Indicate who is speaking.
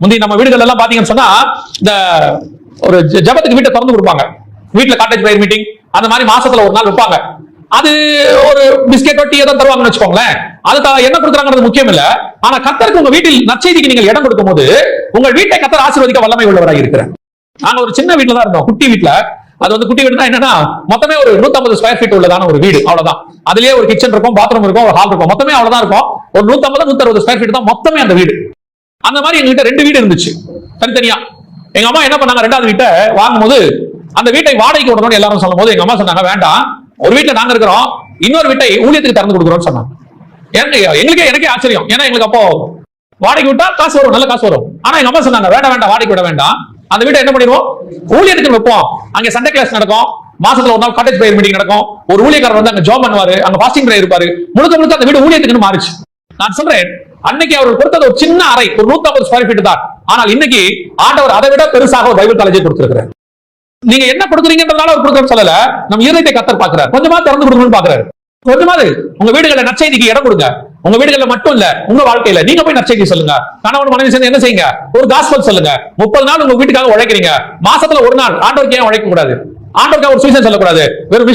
Speaker 1: முந்தைய நம்ம வீடுகள் எல்லாம் பாத்தீங்கன்னு சொன்னா இந்த ஒரு ஜபத்துக்கு ஜெபத்துக்கு வீட்டை திறந்து கொடுப்பாங்க. வீட்டுல காட்டேஜ் பிரேயர் மீட்டிங் அந்த மாதிரி மாசத்துல ஒரு நாள் வைப்பாங்க. அது ஒரு பிஸ்கெட் டீ ஏதோ தருவாங்கன்னு வச்சுக்கோங்களேன். அது என்ன கொடுக்குறாங்கிறது முக்கியம் இல்ல. ஆனா கத்தருக்கு உங்க வீட்டில் நற்செய்திக்கு நீங்கள் இடம் கொடுக்கும் போது உங்கள் வீட்டை கத்தர் ஆசீர்வதிக்க வல்லமை உள்ளவராக இருக்கிறார். நாங்க ஒரு சின்ன வீட்டுல தான் இருந்தோம். குட்டி வீட்டுல. அது வந்து குட்டி வீடுனா என்னன்னா மொத்தமே ஒரு 150 ஸ்கொயர் ஃபீட் உள்ளதான ஒரு வீடு. அவ்வளவுதான். அதுலயே ஒரு கிச்சன் இருக்கும் பாத்ரூம் இருக்கும் ஒரு ஹால் இருக்கும். மொத்தமே அவ்வளவுதான் இருக்கும். ஒரு 150 160 ஸ்கொயர் ஃபீட் தான் மொத்தமே அந்த வீடு. அந்த மாதிரி எங்ககிட்ட ரெண்டு வீடு இருந்துச்சு. தனித்தனியா. எங்க அம்மா என்ன பண்ணாங்க? ரெண்டாவது வீட்டை வாங்கும்போது அந்த வீட்டை வாடகைக்கு விடணும்னு எல்லாரும் சொல்லும்போது எங்க அம்மா சொன்னாங்க வேண்டாம். ஒரு வீட்டுல நாங்க இருக்கிறோம். இன்னொரு வீட்டை ஊழியத்துக்கு திறந்து கொடுக்குறோம்னு சொன்னாங்க. எங்களுக்கே எனக்கே ஆச்சரியம். ஏன்னா எங்களுக்கு அப்போ வாடகை விட்டா காசு வரும் நல்ல காசு வரும். ஆனா எங்க அம்மா சொன்னாங்க வேண்டாம் வேண்டாம் வாடகை விட வேண்டாம். அந்த வீட்டை என்ன பண்ணிடுவோம்? ஊழியத்துக்கு வைப்போம். அங்க சண்டே கிளாஸ் நடக்கும். மாசத்துல ஒரு நாள் காலேஜ் பிரேயர் மீட்டிங் நடக்கும். ஒரு ஊழியக்காரர் வந்து அங்க ஜாப் பண்ணுவாரு. அங்க பாஸ்டிங் பிரேயர் இருப்பாரு. முழுக்க முழுக்க அந்த வீடு ஊழியத்துக்குன்னு மாறிச்சு. நான் சொல்றேன் அன்னைக்கு அவர்கள் கொடுத்தது ஒரு சின்ன அறை ஒரு 150 ஸ்கொயர் ஃபீட் தான். ஆனால் இன்னைக்கு ஆண்டவர் அதை விட பெருசாக ஒரு பைபிள் காலேஜை கொடுத்திருக்கிறார். நீங்க என்ன கொடுக்குறீங்கன்றதால அவர் கொடுக்க சொல்லல. நம்ம இருதயத்தை கத்தர் பாக்குறாரு கொஞ்சமா திறந்து கொடுக்கணும்னு பாக்குறாரு கொஞ்சமாவது உங்க வீடுகள்ல நற்செய்திக்கு இடம் கொடுங்க. உங்க வீடுகள்ல மட்டும் இல்ல உங்க வாழ்க்கையில நீங்க போய் நற்செய்தி சொல்லுங்க. கணவன் மனைவி சேர்ந்து என்ன செய்யுங்க? ஒரு காஸ்பல் சொல்லுங்க. முப்பது நாள் உங்க வீட்டுக்காக உழைக்கிறீங்க. மாசத்துல ஒரு நாள். ஆண்டோருக்கு ஏன் உழைக்க கூடாது ஆண்டோருக்காக ஒரு சுயசன் சொல்லக்கூடாது. வெறும்